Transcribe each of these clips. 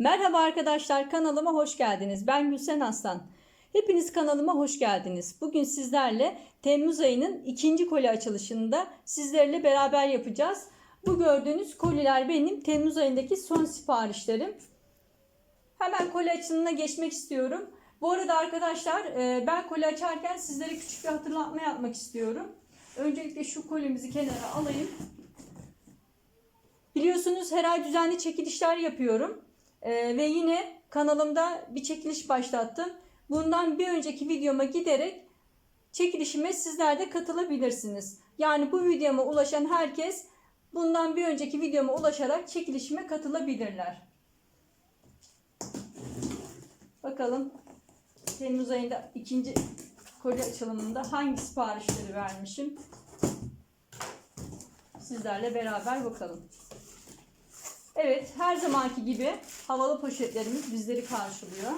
Merhaba arkadaşlar kanalıma hoş geldiniz. Ben Gülsen Aslan. Hepiniz kanalıma hoş geldiniz. Bugün sizlerle Temmuz ayının ikinci koli açılışında sizlerle beraber yapacağız. Bu gördüğünüz koliler benim Temmuz ayındaki son siparişlerim. Hemen koli açılımına geçmek istiyorum. Bu arada arkadaşlar e, ben koli açarken sizlere küçük bir hatırlatma yapmak istiyorum. Öncelikle şu kolimizi kenara alayım. Biliyorsunuz her ay düzenli çekilişler yapıyorum. Ee, ve yine kanalımda bir çekiliş başlattım. Bundan bir önceki videoma giderek çekilişime sizler de katılabilirsiniz. Yani bu videoma ulaşan herkes bundan bir önceki videoma ulaşarak çekilişime katılabilirler. Bakalım Temmuz ayında ikinci kolye açılımında hangi siparişleri vermişim. Sizlerle beraber bakalım. Evet, her zamanki gibi havalı poşetlerimiz bizleri karşılıyor.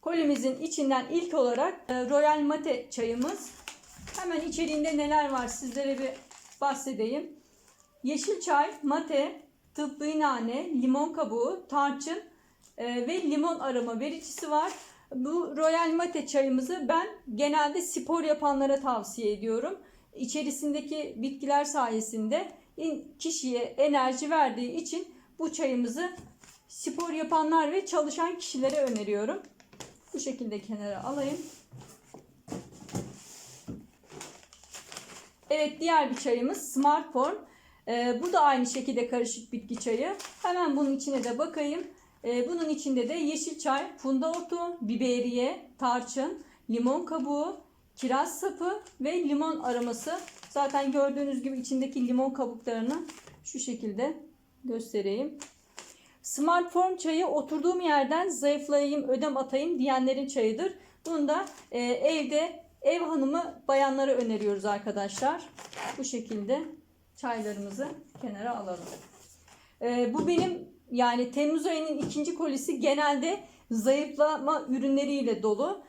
Kolimizin içinden ilk olarak e, Royal Mate çayımız. Hemen içeriğinde neler var sizlere bir bahsedeyim. Yeşil çay, mate, tıbbi nane, limon kabuğu, tarçın e, ve limon aroma vericisi var. Bu Royal Mate çayımızı ben genelde spor yapanlara tavsiye ediyorum içerisindeki bitkiler sayesinde kişiye enerji verdiği için bu çayımızı spor yapanlar ve çalışan kişilere öneriyorum. Bu şekilde kenara alayım. Evet diğer bir çayımız Smartphone. Ee, bu da aynı şekilde karışık bitki çayı. Hemen bunun içine de bakayım. Ee, bunun içinde de yeşil çay, funda otu, biberiye, tarçın, limon kabuğu, kiraz sapı ve limon aroması. Zaten gördüğünüz gibi içindeki limon kabuklarını şu şekilde göstereyim. Smartphone çayı oturduğum yerden zayıflayayım, ödem atayım diyenlerin çayıdır. Bunu da e, evde ev hanımı bayanlara öneriyoruz arkadaşlar. Bu şekilde çaylarımızı kenara alalım. E, bu benim yani Temmuz ayının ikinci kolisi genelde zayıflama ürünleriyle dolu.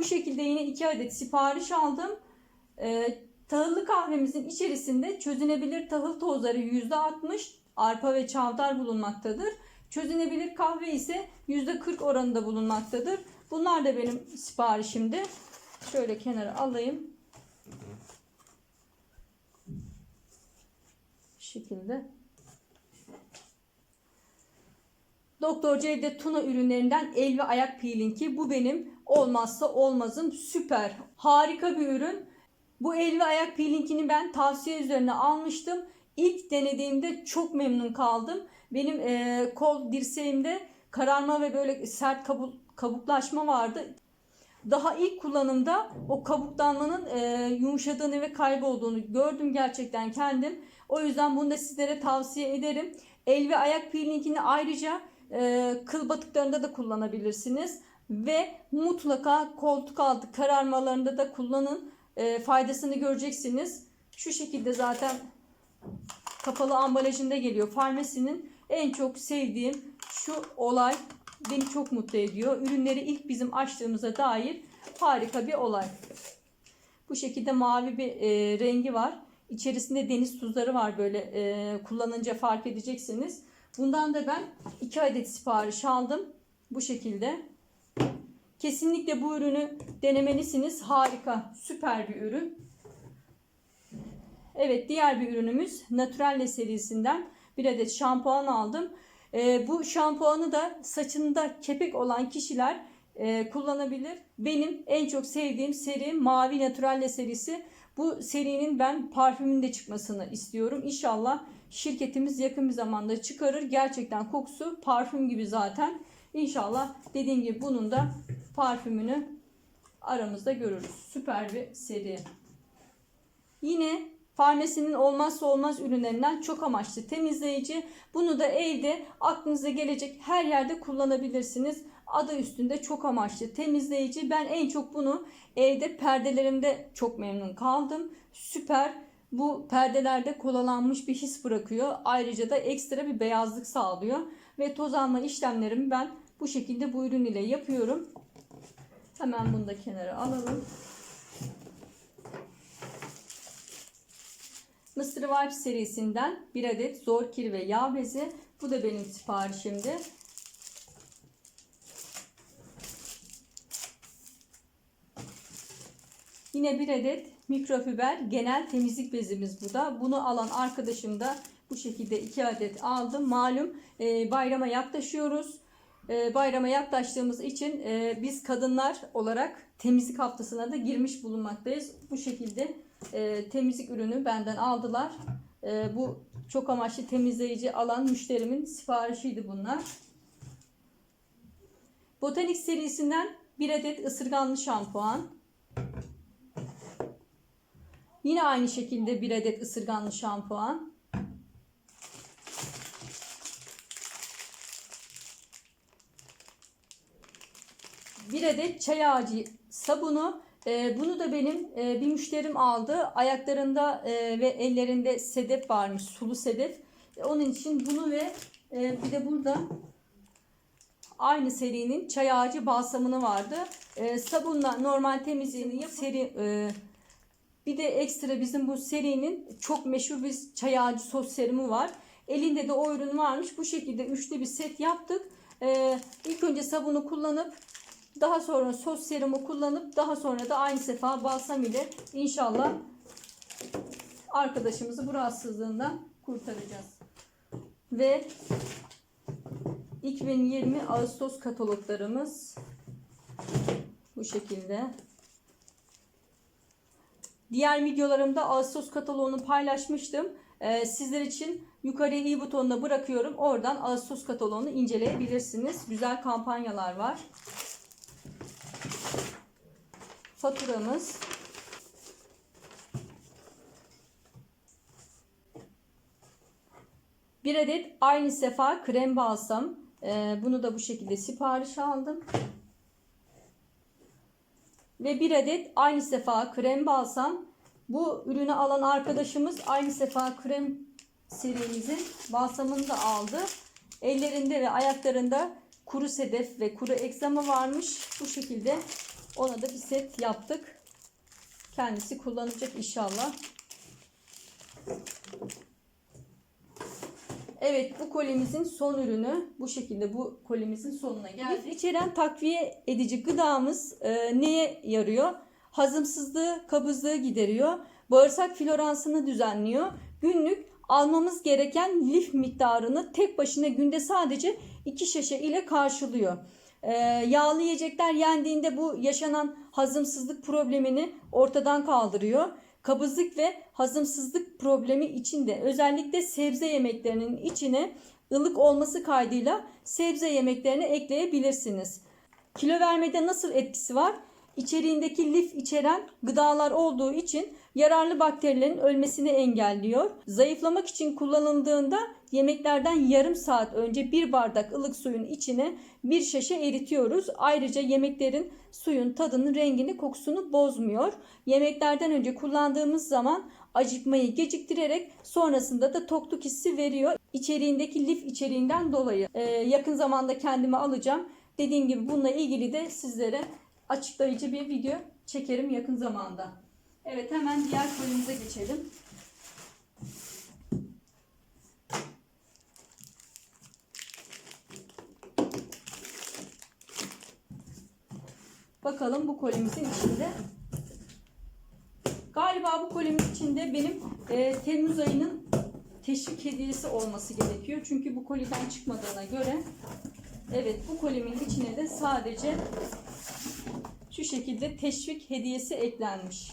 Bu şekilde yine 2 adet sipariş aldım. Ee, tahıllı kahvemizin içerisinde çözünebilir tahıl tozları %60 arpa ve çavdar bulunmaktadır. Çözünebilir kahve ise %40 oranında bulunmaktadır. Bunlar da benim siparişimdi. Şöyle kenara alayım. Şekilde. Doktor Cevdet Tuna ürünlerinden el ve ayak peelingi. Bu benim olmazsa olmazım. Süper. Harika bir ürün. Bu el ve ayak peelingini ben tavsiye üzerine almıştım. İlk denediğimde çok memnun kaldım. Benim e, kol dirseğimde kararma ve böyle sert kabuk, kabuklaşma vardı. Daha ilk kullanımda o kabuklanmanın e, yumuşadığını ve kaybolduğunu gördüm gerçekten kendim. O yüzden bunu da sizlere tavsiye ederim. El ve ayak peelingini ayrıca e, kıl batıklarında da kullanabilirsiniz. Ve mutlaka koltuk altı kararmalarında da kullanın. E, faydasını göreceksiniz. Şu şekilde zaten kapalı ambalajında geliyor. Farmasi'nin en çok sevdiğim şu olay beni çok mutlu ediyor. Ürünleri ilk bizim açtığımıza dair harika bir olay. Bu şekilde mavi bir e, rengi var. İçerisinde deniz tuzları var böyle e, kullanınca fark edeceksiniz. Bundan da ben 2 adet sipariş aldım. Bu şekilde. Kesinlikle bu ürünü denemelisiniz. Harika, süper bir ürün. Evet, diğer bir ürünümüz Naturalle serisinden bir adet şampuan aldım. E, bu şampuanı da saçında kepek olan kişiler e, kullanabilir. Benim en çok sevdiğim seri Mavi Naturalle serisi. Bu serinin ben parfümün de çıkmasını istiyorum. İnşallah şirketimiz yakın bir zamanda çıkarır. Gerçekten kokusu parfüm gibi zaten. İnşallah dediğim gibi bunun da parfümünü aramızda görürüz. Süper bir seri. Yine Farmasi'nin olmazsa olmaz ürünlerinden çok amaçlı temizleyici. Bunu da evde aklınıza gelecek her yerde kullanabilirsiniz. Adı üstünde çok amaçlı temizleyici. Ben en çok bunu evde perdelerimde çok memnun kaldım. Süper. Bu perdelerde kolalanmış bir his bırakıyor. Ayrıca da ekstra bir beyazlık sağlıyor. Ve toz alma işlemlerimi ben bu şekilde bu ürün ile yapıyorum. Hemen bunu da kenara alalım. Mısır Vibe serisinden bir adet zor kir ve yağ bezi. Bu da benim siparişimdi. Yine bir adet mikrofiber genel temizlik bezimiz bu da. Bunu alan arkadaşım da bu şekilde iki adet aldım. Malum e, bayrama yaklaşıyoruz. E, bayrama yaklaştığımız için e, biz kadınlar olarak temizlik haftasına da girmiş bulunmaktayız. Bu şekilde e, temizlik ürünü benden aldılar. E, bu çok amaçlı temizleyici alan müşterimin siparişiydi bunlar. Botanik serisinden bir adet ısırganlı şampuan. Yine aynı şekilde bir adet ısırganlı şampuan. Bir adet çay ağacı sabunu. Ee, bunu da benim e, bir müşterim aldı. Ayaklarında e, ve ellerinde sedef varmış, sulu sedef. E, onun için bunu ve bir de burada aynı serinin çay ağacı balsamını vardı. Sabunla normal temizliğini yapıp seri bir de ekstra bizim bu serinin çok meşhur bir çay ağacı sos serimi var. Elinde de o ürün varmış. Bu şekilde üçlü bir set yaptık. Ee, ilk önce sabunu kullanıp daha sonra sos serumu kullanıp daha sonra da aynı sefa balsam ile inşallah arkadaşımızı bu rahatsızlığından kurtaracağız. Ve 2020 Ağustos kataloglarımız bu şekilde. Diğer videolarımda Ağustos kataloğunu paylaşmıştım. Ee, sizler için yukarıya i butonuna bırakıyorum. Oradan Ağustos kataloğunu inceleyebilirsiniz. Güzel kampanyalar var. Faturamız. Bir adet aynı sefa krem balsam. Ee, bunu da bu şekilde sipariş aldım. Ve bir adet aynı sefa krem balsam. Bu ürünü alan arkadaşımız aynı sefa krem serimizin balsamını da aldı. Ellerinde ve ayaklarında kuru sedef ve kuru egzama varmış. Bu şekilde ona da bir set yaptık. Kendisi kullanacak inşallah. Evet bu kolimizin son ürünü. Bu şekilde bu kolimizin sonuna geldik. İçeren takviye edici gıdamız e, neye yarıyor? Hazımsızlığı, kabızlığı gideriyor. Bağırsak floransını düzenliyor. Günlük almamız gereken lif miktarını tek başına günde sadece 2 şişe ile karşılıyor. Ee, yağlı yiyecekler yendiğinde bu yaşanan hazımsızlık problemini ortadan kaldırıyor. Kabızlık ve hazımsızlık problemi içinde özellikle sebze yemeklerinin içine ılık olması kaydıyla sebze yemeklerini ekleyebilirsiniz. Kilo vermede nasıl etkisi var? İçeriğindeki lif içeren gıdalar olduğu için yararlı bakterilerin ölmesini engelliyor. Zayıflamak için kullanıldığında yemeklerden yarım saat önce bir bardak ılık suyun içine bir şişe eritiyoruz. Ayrıca yemeklerin suyun tadını, rengini, kokusunu bozmuyor. Yemeklerden önce kullandığımız zaman acıkmayı geciktirerek sonrasında da tokluk hissi veriyor. İçeriğindeki lif içeriğinden dolayı. Ee, yakın zamanda kendime alacağım. Dediğim gibi bununla ilgili de sizlere açıklayıcı bir video çekerim yakın zamanda. Evet hemen diğer kolimize geçelim. Bakalım bu kolimizin içinde. Galiba bu kolimin içinde benim e, Temmuz ayının teşvik hediyesi olması gerekiyor. Çünkü bu koliden çıkmadığına göre evet bu kolimin içine de sadece şu şekilde teşvik hediyesi eklenmiş.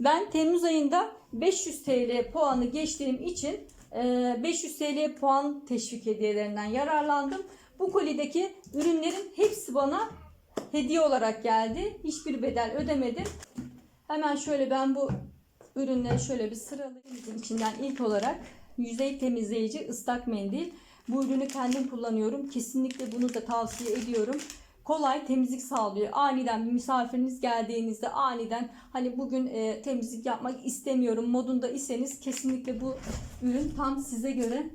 Ben Temmuz ayında 500 TL puanı geçtiğim için 500 TL puan teşvik hediyelerinden yararlandım. Bu kolideki ürünlerin hepsi bana hediye olarak geldi. Hiçbir bedel ödemedim. Hemen şöyle ben bu ürünleri şöyle bir sıralayayım. İçinden ilk olarak yüzey temizleyici ıslak mendil. Bu ürünü kendim kullanıyorum. Kesinlikle bunu da tavsiye ediyorum kolay temizlik sağlıyor. Aniden bir misafiriniz geldiğinizde aniden hani bugün e, temizlik yapmak istemiyorum modunda iseniz kesinlikle bu ürün tam size göre.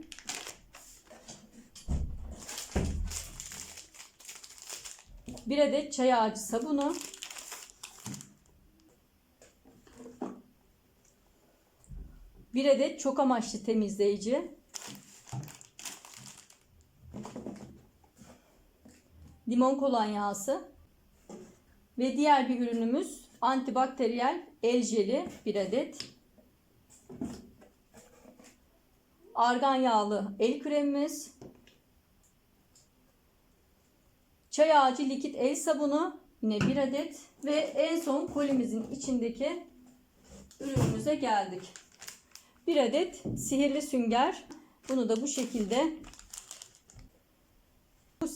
Bir adet çay ağacı sabunu. Bir adet çok amaçlı temizleyici. Limon kolonyası. Ve diğer bir ürünümüz antibakteriyel el jeli bir adet. Argan yağlı el kremimiz. Çay ağacı likit el sabunu yine bir adet ve en son kolimizin içindeki ürünümüze geldik. Bir adet sihirli sünger. Bunu da bu şekilde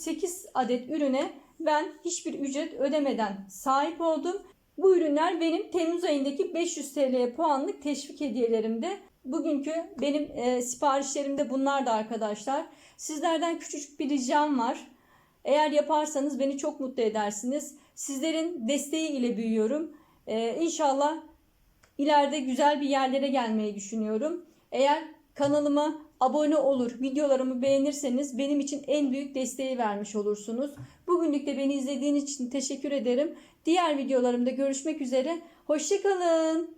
8 adet ürüne ben hiçbir ücret ödemeden sahip oldum. Bu ürünler benim Temmuz ayındaki 500 TL puanlık teşvik hediyelerimde. Bugünkü benim e, siparişlerim de bunlar da arkadaşlar. Sizlerden küçücük bir ricam var. Eğer yaparsanız beni çok mutlu edersiniz. Sizlerin desteği ile büyüyorum. Ee, inşallah ileride güzel bir yerlere gelmeyi düşünüyorum. Eğer kanalıma abone olur, videolarımı beğenirseniz benim için en büyük desteği vermiş olursunuz. Bugünlük de beni izlediğiniz için teşekkür ederim. Diğer videolarımda görüşmek üzere. Hoşçakalın.